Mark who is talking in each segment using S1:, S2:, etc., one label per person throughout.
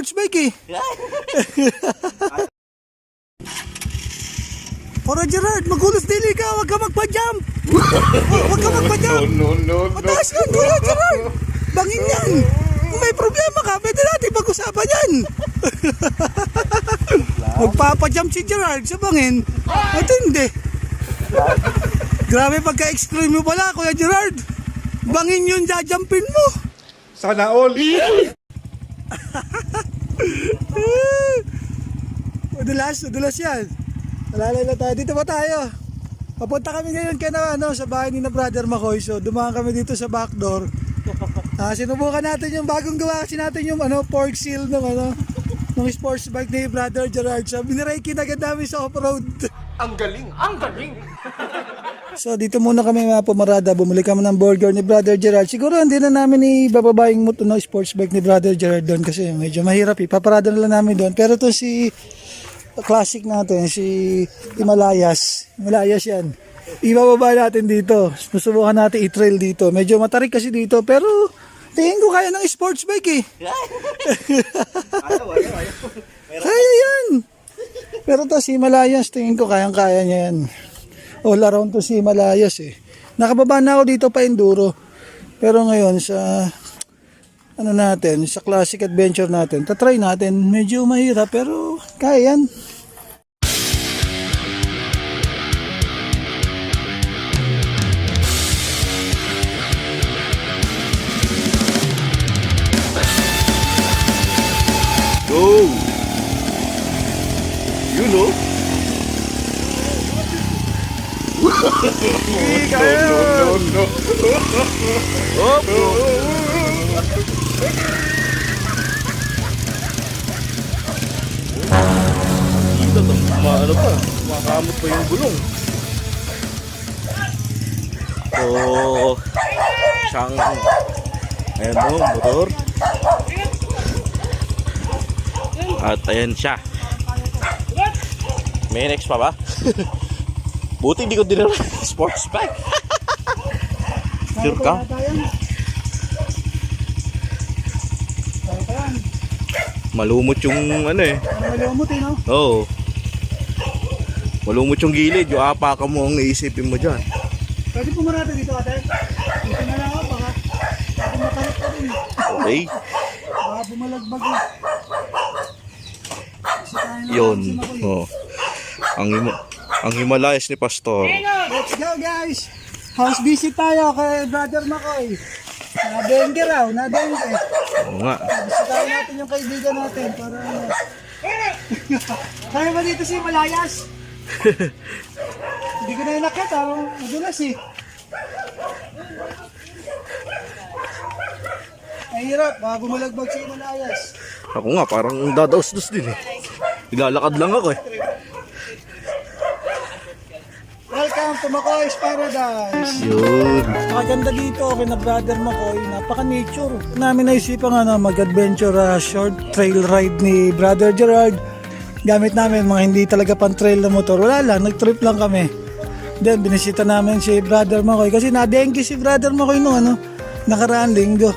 S1: Sports bike eh. Para Gerard, magulos dili ka, huwag ka magpa-jump. Huwag ka magpa-jump.
S2: No, no, no.
S1: Mataas ka, dulo Gerard. Bangin yan. Kung may problema ka, pwede natin pag-usapan yan. Magpapa-jump si Gerard sa bangin. Ito hindi. Grabe pagka-extreme mo pala, Kuya Gerard. Bangin yun, jajumpin mo.
S2: Sana all.
S1: Madulas, madulas yan. Nalalay na tayo. Dito ba tayo? Papunta kami ngayon kay na, ano, sa bahay ni na brother Makoy. So, dumaan kami dito sa back door. Ah, sinubukan natin yung bagong gawa kasi natin yung ano, pork seal ng ano, ng sports bike ni brother Gerard. So, biniray kinagad namin sa off-road.
S2: Ang galing, ang galing.
S1: So dito muna kami mga pumarada, bumili kami ng burger ni Brother Gerard. Siguro hindi na namin ibababa yung moto no, sports bike ni Brother Gerard doon kasi medyo mahirap eh. Paparada na lang namin doon. Pero to si classic natin, si Himalayas. Himalayas yan. Ibababa natin dito. Susubukan natin i-trail dito. Medyo matarik kasi dito pero tingin ko kaya ng sports bike eh. Kaya yan. Pero to si Himalayas, tingin ko kayang-kaya niya yan. All around to si Himalayas eh. Nakababa na ako dito pa enduro. Pero ngayon sa ano natin, sa classic adventure natin, tatry natin. Medyo mahirap pero kaya yan.
S2: No, no, no.
S3: Dito to, ano pa, makamot pa yung gulong. Oh, siyang, ayan mo, motor. At ayan siya. May next pa ba? Buti hindi ko dinala sports bike. Sure ka? Malumot yung ano eh.
S1: Malumot eh no?
S3: Oo. Malumot yung gilid, yung apakan mo ang iisipin mo dyan.
S1: Pwede pumarada dito ate. Dito na lang ako baka baka makarot pa rin.
S3: Okay?
S1: Baka bumalagbag eh.
S3: Yun.
S1: Makoy.
S3: Oh. Ang hima ang Himalayas ni Pastor.
S1: Let's go guys! House visit tayo kay Brother Makoy. Na-dengue raw, na-dengue.
S3: Oo nga.
S1: Bisitahin natin yung kaibigan natin para ano. Kaya ba dito si Malayas? Hindi ko na inakit, parang madulas eh. Mahirap, baka bumalagbag si Malayas.
S3: Ako nga, parang dadaos-dos din eh. Nilalakad lang ako eh.
S1: Welcome to Makoy's Paradise!
S3: Yun.
S1: Maganda dito kay na brother Makoy, napaka-nature. Namin naisipan ano, mag-adventure ah, short trail ride ni brother Gerard. Gamit namin mga hindi talaga pang trail na motor. Wala lang, nag-trip lang kami. Then binisita namin si brother Makoy kasi na-dengue si brother Makoy nung ano, nakaraan linggo.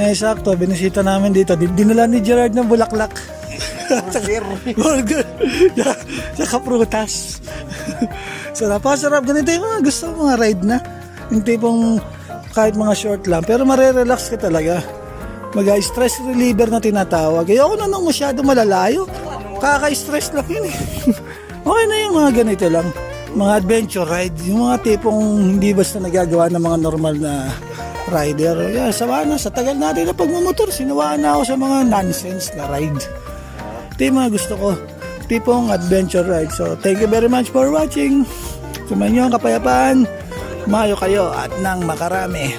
S1: Eh sakto, binisita namin dito. Din- Dinala ni Gerard ng bulaklak. Burger. Saka prutas. so napasarap. Ganito yung mga gusto mga ride na. Yung tipong kahit mga short lang. Pero marerelax ka talaga. Mag-stress reliever na tinatawag. Ayoko na nung masyado malalayo. Kaka-stress lang yun eh. okay na yung mga ganito lang. Mga adventure ride. Yung mga tipong hindi basta nagagawa ng mga normal na rider. Yeah, sawa na. Sa tagal natin na pagmumotor, sinawaan na ako sa mga nonsense na ride. Ito yung mga gusto ko. Tipong adventure ride. So, thank you very much for watching. Ang kapayapaan. Mayo kayo at nang makarami.